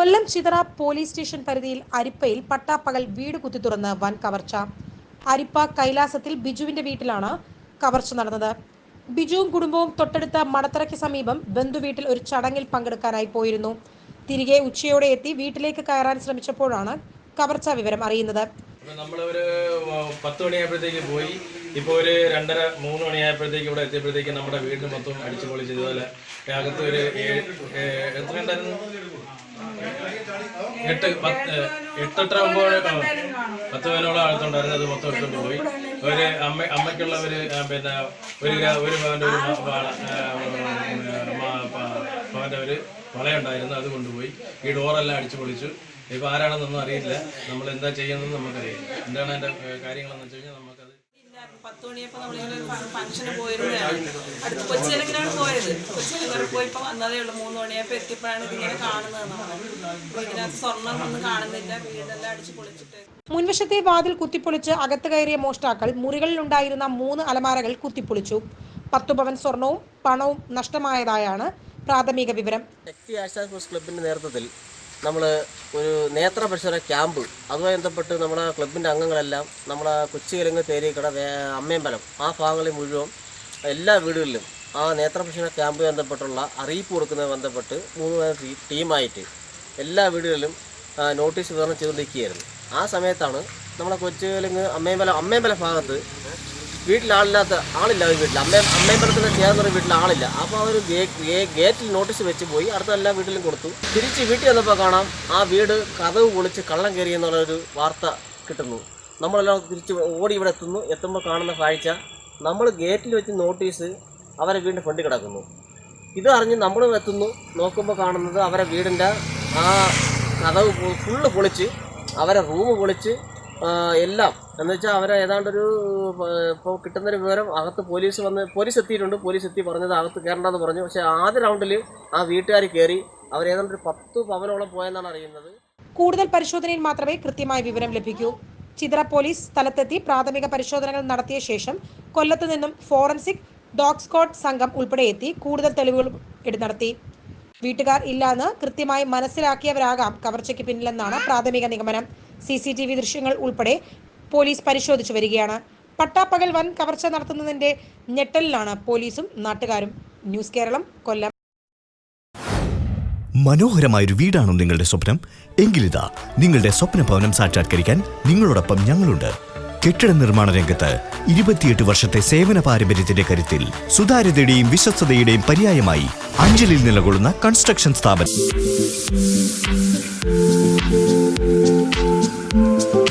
കൊല്ലം Chithara police station പരിധിയിൽ അരിപ്പയിൽ പട്ടാപ്പകൽ വീട് കുത്തി തുറന്ന് വൻ കവർച്ച. അരിപ്പ കൈലാസത്തിൽ ബിജുവിന്റെ വീട്ടിലാണ് കവർച്ച നടന്നത്. ബിജുവും കുടുംബവും തൊട്ടടുത്ത മടത്തറയ്ക്ക് സമീപം ബന്ധു വീട്ടിൽ ഒരു ചടങ്ങിൽ പങ്കെടുക്കാനായി പോയിരുന്നു. തിരികെ ഉച്ചയോടെ എത്തി വീട്ടിലേക്ക് കയറാൻ ശ്രമിച്ചപ്പോഴാണ് കവർച്ച വിവരം അറിയുന്നത്. നമ്മൾ നമ്മളൊരു പത്ത് മണിയായപ്പോഴത്തേക്ക് പോയി. ഇപ്പോൾ ഒരു രണ്ടര മൂന്ന് മണിയായപ്പോഴത്തേക്ക് ഇവിടെ എത്തിയപ്പോഴത്തേക്ക് നമ്മുടെ വീട് മൊത്തം അടിച്ചു പൊളിച്ച് ഇതുപോലെ അകത്ത് ഒരു ഏഴ് എത്ര ഉണ്ടായിരുന്നു? എട്ട് എട്ടെട്ടര ഒമ്പത് പത്ത് പേരോളം ആഴത്തുണ്ടായിരുന്നു അത് മൊത്തം എടുത്തോണ്ട് പോയി. ഒരു അമ്മ അമ്മയ്ക്കുള്ള ഒരു പിന്നെ ഒരു ഒരു പവന്റെ ഒരു പവന്റെ ഒരു വളയുണ്ടായിരുന്നു. അത് കൊണ്ടുപോയി. ഈ ഡോറെല്ലാം അടിച്ചു പൊളിച്ചു. ഇപ്പൊ ആരാണെന്നൊന്നും അറിയില്ല. നമ്മൾ എന്താ ചെയ്യുന്നതെന്ന് നമുക്കറിയില്ല. എന്താണ് അതിന്റെ കാര്യങ്ങളെന്ന് വെച്ച് കഴിഞ്ഞാൽ നമുക്കത്. പത്ത് മണിയപ്പോൾ നമ്മളിങ്ങനെ ഒരു ഫ- ഫംഗ്ഷന് പോയിരുന്നതാണ് അടുത്ത് കൊച്ചിയിലൊക്കെയാണ് പോയത്? കൊച്ചിയിലൊക്കെ പോയി ഇപ്പോൾ വന്നതേ ഉള്ളൂ. മൂന്ന് മണിയപ്പോൾ എത്തിയപ്പോഴാണ് ഇതിങ്ങനെ കാണുന്നത്. നമ്മൾ അപ്പോൾ ഇതിനകത്ത് സ്വർണം ഒന്നും കാണുന്നില്ല. വീടെല്ലാം അടിച്ച് പൊളിച്ചിട്ട്. മുൻവശത്തെ വാതിൽ കുത്തിപ്പൊളിച്ച് അകത്ത് കയറിയ മോഷ്ടാക്കൾ മുറികളിൽ ഉണ്ടായിരുന്ന മൂന്ന് അലമാരകൾ കുത്തിപ്പൊളിച്ചു. പത്തു പവൻ സ്വർണവും പണവും നഷ്ടമായതായാണ് പ്രാഥമിക വിവരം. ശക്തി ആശാ സ്പോർട്സ് നേതൃത്വത്തിൽ നമ്മൾ ഒരു നേത്ര പരിശോധന ക്യാമ്പ് അതുമായി ബന്ധപ്പെട്ട് നമ്മുടെ ക്ലബിന്റെ അംഗങ്ങളെല്ലാം നമ്മുടെ കൊച്ചുകിഴങ്ങ് തേരീക്കട അമ്മയമ്പലം ആ ഭാഗങ്ങളിൽ മുഴുവൻ എല്ലാ വീടുകളിലും ആ നേത്ര പരിശോധന ക്യാമ്പ് ബന്ധപ്പെട്ടുള്ള അറിയിപ്പ് കൊടുക്കുന്നത് ബന്ധപ്പെട്ട് മൂന്ന് ടീമായിട്ട് എല്ലാ വീടുകളിലും നോട്ടീസ് വിതരണം ചെയ്തുകൊണ്ടിരിക്കുകയായിരുന്നു. ആ സമയത്താണ് നമ്മുടെ കൊച്ചുകിഴങ്ങ് അമ്മയമ്പലം അമ്മയമ്പലം ഭാഗത്ത് വീട്ടിൽ ആളില്ലാത്ത ആളില്ല അവർ വീട്ടിൽ അമ്മയും അമ്മ അമ്മയമ്പലത്തിന് ചേർന്നൊരു വീട്ടിൽ ആളില്ല. അപ്പോൾ അവർ ഗേറ്റിൽ നോട്ടീസ് വെച്ച് പോയി അടുത്ത എല്ലാ വീട്ടിലും കൊടുത്തു. തിരിച്ച് വീട്ടിൽ വന്നപ്പോൾ കാണാം ആ വീട് കഥവ് പൊളിച്ച് കള്ളം കയറി എന്നുള്ളൊരു വാർത്ത കിട്ടുന്നു. നമ്മളെല്ലാം തിരിച്ച് ഓടി ഇവിടെ എത്തുന്നു. എത്തുമ്പോൾ കാണുന്ന കാഴ്ച നമ്മൾ ഗേറ്റിൽ വെച്ച് നോട്ടീസ് അവരെ വീണ്ടും ഫ്രണ്ടിൽ കിടക്കുന്നു. ഇത് അറിഞ്ഞ് നമ്മൾ എത്തുന്നു. നോക്കുമ്പോൾ കാണുന്നത് അവരെ വീടിന്റെ ആ കഥവ് ഫുള്ള് പൊളിച്ച് അവരെ റൂം പൊളിച്ച് എല്ലാം എന്ന് വെച്ചാൽ അവരെ ഏതാണ്ടൊരു ഇപ്പോൾ കിട്ടുന്നൊരു വിവരം അകത്ത് പോലീസ് വന്ന് പോലീസ് എത്തിയിട്ടുണ്ട് പോലീസ് എത്തി പറഞ്ഞത് അകത്ത് കയറണ്ടെന്ന് പറഞ്ഞു. പക്ഷേ ആദ്യ റൗണ്ടിൽ ആ വീട്ടുകാർ കയറി അവർ ഏതാണ്ട് ഒരു പത്ത് പവനോളം പോയെന്നാണ് അറിയുന്നത്. കൂടുതൽ പരിശോധനയിൽ മാത്രമേ കൃത്യമായ വിവരം ലഭിക്കൂ. ചിത്ര പോലീസ് സ്ഥലത്തെത്തി പ്രാഥമിക പരിശോധനകൾ നടത്തിയ ശേഷം കൊല്ലത്ത് നിന്നും ഫോറൻസിക് ഡോഗ് സ്ക്വാഡ് സംഘം ഉൾപ്പെടെ എത്തി കൂടുതൽ തെളിവുകൾ നടത്തി. വീട്ടുകാർ ഇല്ലാന്ന് കൃത്യമായി മനസ്സിലാക്കിയവരാകാം കവർച്ചയ്ക്ക് പിന്നിലെന്നാണ് പ്രാഥമിക നിഗമനം. സി സി ടി വി ദൃശ്യങ്ങൾ ഉൾപ്പെടെ പോലീസ് പരിശോധിച്ചു വരികയാണ്. പട്ടാപ്പകൽ വൻ കവർച്ച നടത്തുന്നതിന്റെ ഞെട്ടലിലാണ് പോലീസും നാട്ടുകാരും. ന്യൂസ് കേരളം കൊല്ലം. മനോഹരമായൊരു വീടാണോ നിങ്ങളുടെ സ്വപ്നം? എങ്കിലിതാ നിങ്ങളുടെ സ്വപ്ന ഭവനം സാക്ഷാത്കരിക്കാൻ നിങ്ങളോടൊപ്പം ഞങ്ങളുണ്ട്. കെട്ടിട നിർമ്മാണ രംഗത്ത് ഇരുപത്തിയെട്ട് വർഷത്തെ സേവന പാരമ്പര്യത്തിന്റെ കരുത്തിൽ സുതാര്യതയുടെയും വിശ്വസ്തയുടെയും പര്യായമായി അഞ്ചലിൽ നിലകൊള്ളുന്ന കൺസ്ട്രക്ഷൻ സ്ഥാപനം.